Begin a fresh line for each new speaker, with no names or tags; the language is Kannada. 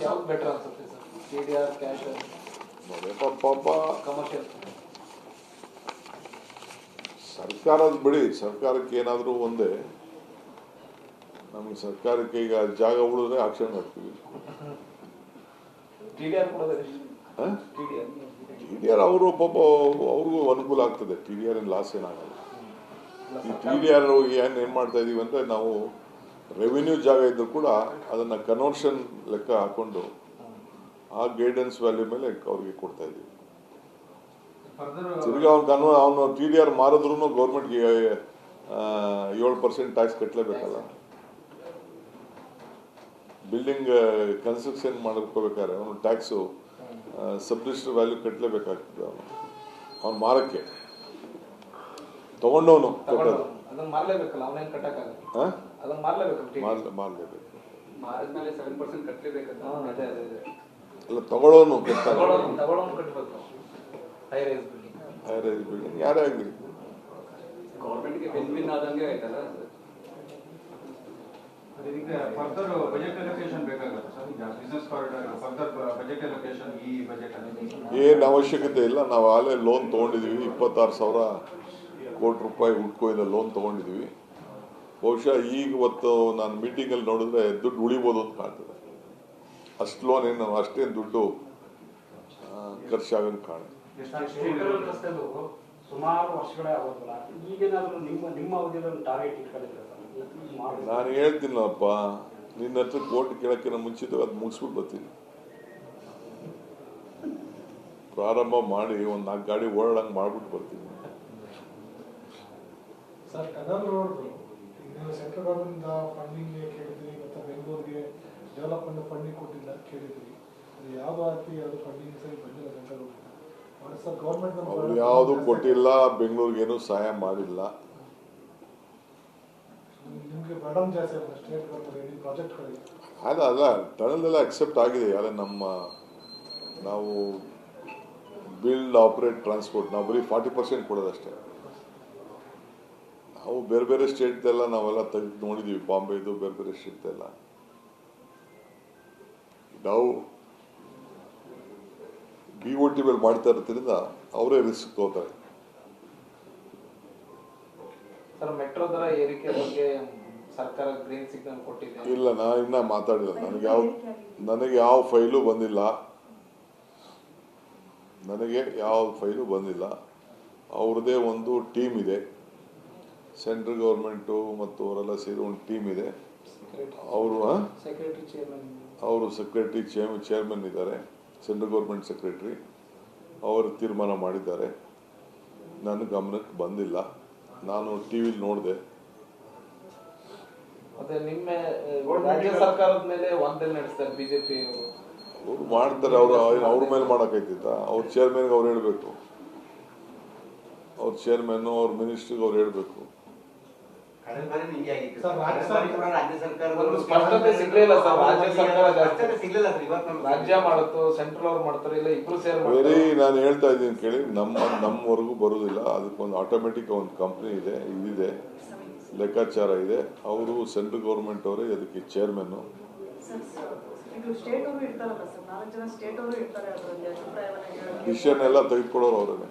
ಯಾವ್ದು ಬೆಟರ್ ಅನ್ಸುತ್ತೆ sir T D R cash
ನೋಡಪ್ಪ ಪಾಪ
ಕಮರ್ಷಿಯಲ್
ಸರ್ಕಾರದ ಬಿಡಿ ಸರ್ಕಾರಕ್ಕೆ ಏನಾದರೂ ಒಂದೇ. ನಮಗೆ ಸರ್ಕಾರಕ್ಕೆ ಈಗ ಜಾಗ ಉಳಿದ್ರೆ ಆಕ್ಷನ್ ಹಾಕ್ತೀವಿ.
ಟಿ ಡಿ ಆರ್
ಅವರು ಪಾಪ ಅವ್ರಿಗೂ ಅನುಕೂಲ ಆಗ್ತದೆ. ಟಿ ಡಿ ಆರ್ ಏನು ಲಾಸ್ ಏನಾಗಲ್ಲ ಈ ಟಿ ಡಿ ಆರ್ ಏನು ಏನು ಮಾಡ್ತಾ ಇದೀವಿ ಅಂದ್ರೆ ನಾವು ರೆವಿನ್ಯೂ ಜಾಗ ಇದ್ದರೂ ಕೂಡ ಅದನ್ನು ಕನ್ವರ್ಷನ್ ಲೆಕ್ಕ ಹಾಕೊಂಡು ಆ ಗೈಡೆನ್ಸ್ ವ್ಯಾಲ್ಯೂ ಮೇಲೆ ಅವ್ರಿಗೆ ಕೊಡ್ತಾ ಇದ್ದೀವಿ. ತಿರ್ಗಿ ಅವ್ನು ಕನ್ವ ಅವನು ಟಿ ಡಿ ಆರ್ ಮಾರಿದ್ರು ಗೌರ್ಮೆಂಟ್ಗೆ ಏಳು ಪರ್ಸೆಂಟ್ ಟ್ಯಾಕ್ಸ್ ಕಟ್ಟಲೇಬೇಕಲ್ಲ ಬಿಲ್ಡಿಂಗ್ ಕನ್ಸ್ಟ್ರಕ್ಷನ್ ಮಾಡ್ಕೋಬೇಕಾದ್ರೆ ಅವನು ಟ್ಯಾಕ್ಸು ಸಬ್ರಿಜಿಸ್ಟರ್ ವ್ಯಾಲ್ಯೂ ಕಟ್ಟಲೇಬೇಕಾಗ್ತದೆ ಅವನು. ಅವ್ನು ಮಾರಕ್ಕೆ. ತಗೊಂಡವನು
ತಗೊಂಡು
ಕಟ್ಟೋದು ಮಾರಲೇಬೇಕು ಅಲ್ಲ ತಗೊಳ್ಳೋನು
ಹೈ ರೈಸ್ ಬಿಲ್ಡಿಂಗ್
ಯಾರೇ ಆಗಲಿ.
ಗೌರ್ಮೆಂಟ್ಗೆ ವಿನ್ ವಿನ್ ಆದಂಗೆ ಆಯ್ತಲ್ಲ
ಇದಕ್ಕೆ ಫರ್ದರ್ ಬಜೆಟ್ ಅಲೋಕೇಶನ್ ಬೇಕಾಗುತ್ತೆ ಸರ್? ಈಗ business corridor further budget allocation ಈ ಬಜೆಟ್ ಅಲ್ಲಿ
ಏನು ಅವಶ್ಯಕತೆ ಇಲ್ಲ. ನಾವು ಆಲೇ ಲೋನ್ ತೊಗೊಂಡಿದ್ದೀವಿ ಇಪ್ಪತ್ತಾರು ಸಾವಿರ ಕೋಟಿ ರೂಪಾಯಿ ಹುಡ್ಕೋಯಿಂದ ಲೋನ್ ತೊಗೊಂಡಿದ್ದೀವಿ ಬಹುಶಃ ಈಗ ಇವತ್ತು ನಾನು ಮೀಟಿಂಗಲ್ಲಿ ನೋಡಿದ್ರೆ ದುಡ್ಡು ಉಳಿಬೋದು ಅಂತ ಕಾಣ್ತದೆ. ಅಷ್ಟು ಲೋನ್ ಏನು ಅಷ್ಟೇನು ದುಡ್ಡು ಖರ್ಚಾಗಿ ಖರ್ಚಾಗಂಗೆ ಕಾಣುತ್ತೆ. ನಾನು ಹೇಳ್ತೀನಪ್ಪ ನಿನ್ನ ಹತ್ರ ಕೋರ್ಟ್ ಕೇಳೋಕ್ಕಿಂತ ಮುಂಚಿತ ಅದು ಮುಗಿಸ್ಬಿಟ್ಟು ಬರ್ತೀನಿ. ಪ್ರಾರಂಭ ಮಾಡಿ ಒಂದು ನಾಲ್ಕು ಗಾಡಿ ಓಡಾಡಂಗೆ ಮಾಡ್ಬಿಟ್ಟು ಬರ್ತೀನಿ.
ನೀವು ಸೆಂಟ್ರಲ್ ಗೌರ್ಮೆಂಟ್ ಫಂಡಿಂಗ್ ಕೇಳಿದ್ರಿ ಮತ್ತು ಬೆಂಗಳೂರಿಗೆ ಡೆವಲಪ್ಮೆಂಟ್ ಫಂಡಿಂಗ್ ಕೊಟ್ಟಿಲ್ಲ ಕೇಳಿದ್ರಿ. ಅದು ಯಾವ ರೀತಿ ಅದು ಫಂಡಿಂಗ್ ಸರಿ ಬಂದಿಲ್ಲ ಸೆಂಟ್ರಲ್ ಗೌರ್ಮೆಂಟ್
ಅವ್ರು ಯಾವುದು ಕೊಟ್ಟಿಲ್ಲ ಬೆಂಗಳೂರಿಗೇನು ಸಹಾಯ ಮಾಡಿಲ್ಲ. ಅಲ್ಲ ಅಕ್ಸೆಪ್ಟ್ ಆಗಿದೆ. ಯಾರೇ ನಮ್ಮ ನಾವು ಬಿಲ್ಡ್ ಆಪರೇಟ್ ಟ್ರಾನ್ಸ್ಪೋರ್ಟ್ ನಾವು ಬರೀ ಫಾರ್ಟಿ ಪರ್ಸೆಂಟ್ ಕೊಡೋದಷ್ಟೇ. ನಾವು ಬೇರೆ ಬೇರೆ ಸ್ಟೇಟ್ದೆಲ್ಲ ನಾವೆಲ್ಲ ತೆಗೆದು ನೋಡಿದ್ದೀವಿ ಬಾಂಬೆದು ಬೇರೆ ಬೇರೆ ಸ್ಟೇಟ್ದೆಲ್ಲ ನಾವು ಬಿ ಒ ಟಿ ಮೇಲೆ ಮಾಡ್ತಾ ಇರೋದ್ರಿಂದ ಅವರೇ ರಿಸ್ಕ್ ತಗೋತಾರೆ. ಇಲ್ಲ ನಾ ಇನ್ನ ಮಾತಾಡಿಲ್ಲ. ನನಗೆ ಯಾವ ನನಗೆ ಯಾವ ಫೈಲು ಬಂದಿಲ್ಲ. ನನಗೆ ಯಾವ ಫೈಲು ಬಂದಿಲ್ಲ. ಅವ್ರದ್ದೇ ಒಂದು ಟೀಮ್ ಇದೆ. ಸೆಂಟ್ರಲ್ ಗೌರ್ಮೆಂಟು ಮತ್ತು ಅವರೆಲ್ಲ ಸೇರಿ ಒಂದು ಟೀಮ್ ಇದೆ. ಅವರು ಅವರು ಸೆಕ್ರೆಟರಿ ಚೇರ್ ಚೇರ್ಮನ್ ಇದ್ದಾರೆ. ಸೆಂಟ್ರಲ್ ಗೌರ್ಮೆಂಟ್ ಸೆಕ್ರೆಟರಿ ಅವರು ತೀರ್ಮಾನ ಮಾಡಿದ್ದಾರೆ. ನನ್ನ ಗಮನಕ್ಕೆ ಬಂದಿಲ್ಲ. ನಾನು ಟಿ ವಿಲಿ ನೋಡಿದೆ.
ಅವರು.
ಮಾಡ್ತಾರೆ. ಅವ್ರು ಅವ್ರ ಮೇಲೆ ಮಾಡೋಕೈತಿತ್ತ ಅವ್ರ ಚೇರ್ಮನ್ಗೆ ಅವ್ರು ಹೇಳಬೇಕು. ಅವ್ರ ಚೇರ್ಮನ್ ಅವ್ರ ಮಿನಿಸ್ಟ್ರಿಗೆ ಅವ್ರು ಹೇಳಬೇಕು.
ಕಳೆದ ಬಾರಿ ನಿಮಗೆ ಆಗಿತ್ತು.
ಸರ್, ರಾಜ್ಯ
ಕಳೆದ ಬಾರಿ ಕೂಡ ರಾಜ್ಯ ಸರ್ಕಾರದವರು
ಒಂದು ಸ್ಪಷ್ಟತೆ ಸಿಗ್ಲಿಲ್ಲ ಸರ್, ರಾಜ್ಯ ಸರ್ಕಾರ ಜಾಸ್ತಿ.
ಸ್ಪಷ್ಟತೆ ಸಿಗ್ಲಿಲ್ಲ ಸರ್ ಇವತ್ತು ನಮ್ಗೆ
ರಾಜ್ಯ ಮಾಡುತ್ತೋ ಸೆಂಟ್ರಲ್ ಅವ್ರು ಮಾಡ್ತಾರೆ ಇಲ್ಲ ಇಬ್ರು ಸೇರ್
ಬೇರೆ
ಮಾಡ್ತಾರೆ
ನಾನು ಹೇಳ್ತಾ ಇದ್ದೀನಿ ಕೇಳಿ. ನಮ್ಮ ನಮ್ಮವರೆಗೂ ಬರೋದಿಲ್ಲ ಅದಕ್ಕೊಂದು ಆಟೋಮೆಟಿಕ್ ಒಂದು ಕಂಪ್ನಿ ಇದೆ ಇದಿದೆ. ಲೆಕ್ಕಾಚಾರ ಇದೆ. ಅವರು ಸೆಂಟ್ರಲ್ ಗೌರ್ಮೆಂಟ್ ಅವರೇ ಅದಕ್ಕೆ ಚೇರ್ಮನ್
ಇದು ಸ್ಟೇಟ್ ಅವರು ಇರ್ತಾರಲ್ಲ ಸರ್ ನಾಲ್ಕು ಜನ ಸ್ಟೇಟ್ ಅವರು ಇರ್ತಾರೆ ಅದರಲ್ಲಿ ಅಭಿಪ್ರಾಯವನ್ನ ಹೇಳೋಕೆ
ಡಿಸಿಷನ್ ಎಲ್ಲ ತೆಗೆದುಕೊಳ್ಳೋರು ಅವರೇ.